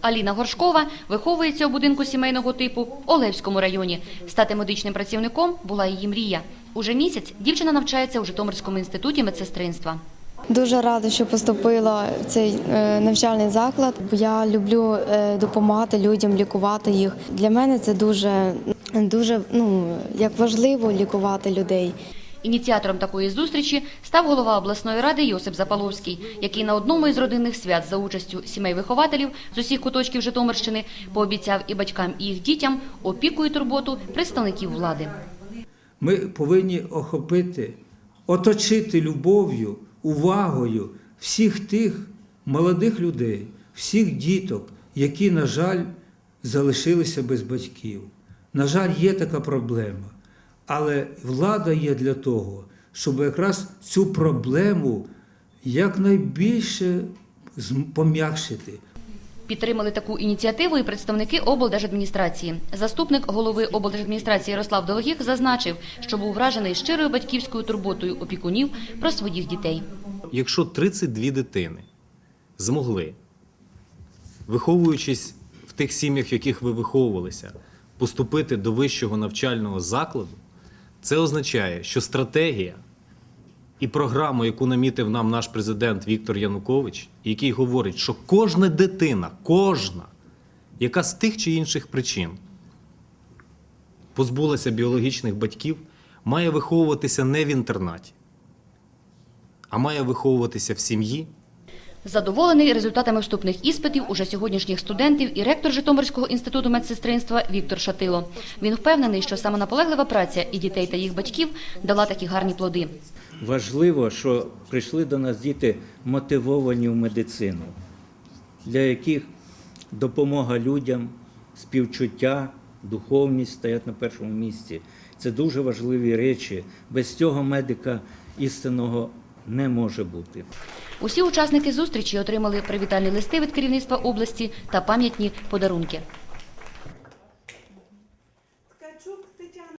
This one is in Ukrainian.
Аліна Горшкова виховується у будинку сімейного типу в Олевському районі. Стати медичним працівником була її мрія. Уже місяць дівчина навчається у Житомирському інституті медсестринства. Дуже рада, що поступила в цей е, навчальний заклад. бо Я люблю е, допомагати людям, лікувати їх. Для мене це дуже, дуже ну як важливо лікувати людей. Ініціатором такої зустрічі став голова обласної ради Йосип Запаловський, який на одному із родинних свят за участю сімей вихователів з усіх куточків Житомирщини пообіцяв і батькам, і їх дітям опіку і турботу представників влади. Ми повинні охопити, оточити любов'ю, увагою всіх тих молодих людей, всіх діток, які, на жаль, залишилися без батьків. На жаль, є така проблема. Але влада є для того, щоб якраз цю проблему якнайбільше пом'якшити. Підтримали таку ініціативу і представники облдержадміністрації. Заступник голови облдержадміністрації Ярослав Дологіх зазначив, що був вражений щирою батьківською турботою опікунів про своїх дітей. Якщо 32 дитини змогли, виховуючись в тих сім'ях, в яких ви виховувалися, поступити до вищого навчального закладу, це означає, що стратегія і програма, яку намітив нам наш президент Віктор Янукович, який говорить, що кожна дитина, кожна, яка з тих чи інших причин позбулася біологічних батьків, має виховуватися не в інтернаті, а має виховуватися в сім'ї, Задоволений результатами вступних іспитів уже сьогоднішніх студентів і ректор Житомирського інституту медсестринства Віктор Шатило. Він впевнений, що саме наполеглива праця і дітей та їх батьків дала такі гарні плоди. Важливо, що прийшли до нас діти мотивовані в медицину, для яких допомога людям, співчуття, духовність стоять на першому місці. Це дуже важливі речі. Без цього медика істинного не може бути. Усі учасники зустрічі отримали привітальні листи від керівництва області та пам'ятні подарунки.